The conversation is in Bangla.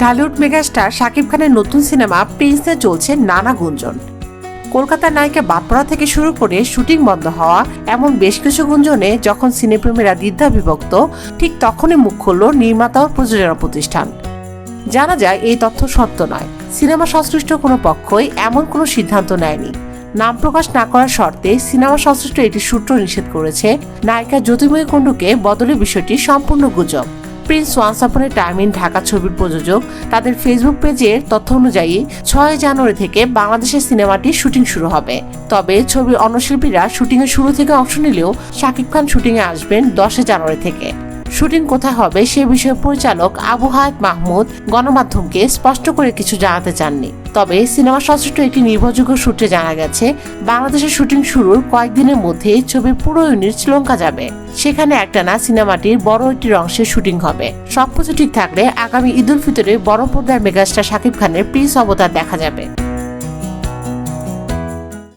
ঢালিউড মেগাস্টার শাকিব খানের নতুন সিনেমা প্রিন্সে চলছে নানা গুঞ্জন। কলকাতার নায়িকা বাদপড়া থেকে শুরু করে শুটিং বন্ধ হওয়া, এমন বেশ কিছু গুঞ্জনে যখন সিনেপ্রেমীরা দ্বিধা বিভক্ত, ঠিক তখনই মুখ খুলল নির্মাতা ও প্রযোজনা প্রতিষ্ঠান। জানা যায়, এই তথ্য সত্য নয়। সিনেমা সংশ্লিষ্ট কোনো পক্ষই এমন কোনো সিদ্ধান্ত নেয়নি। নাম প্রকাশ না করার শর্তে সিনেমা সংশ্লিষ্ট একটি সূত্র নিষেধ করেছে, নায়িকা জ্যোতির্ময়ী কুণ্ডুকে বদলের বিষয়টি সম্পূর্ণ গুজব। Prince once upon a time in Dhaka ছবির প্রযোজক, তাদের ফেসবুক পেজের তথ্য অনুযায়ী ছয় জানুয়ারি থেকে বাংলাদেশের সিনেমাটি শুটিং শুরু হবে। তবে ছবির অন্য শিল্পীরা শুটিংয়ের শুরু থেকে অংশ নিলেও শাকিব খান শুটিংয়ে আসবেন দশই জানুয়ারি থেকে। শুটিং কোথায় হবে সে বিষয়ে পরিচালক আবু হায়াত মাহমুদ গণমাধ্যমকে স্পষ্ট করে কিছু জানাতে চাননি। তবে সিনেমা সংশ্লিষ্ট একটি নির্ভরযোগ্য সূত্রে জানা গেছে, বাংলাদেশের শুটিং শুরুর কয়েকদিনের মধ্যেই ছবির পুরো ইউনিট শ্রীলঙ্কা যাবে। সেখানে একটানা সিনেমাটির বড় একটি অংশের শুটিং হবে। সবকিছু ঠিক থাকলে আগামী ঈদ উল ফিতরে বড় পর্দার মেগাস্টার শাকিব খানের প্রিন্স অবতার দেখা যাবে।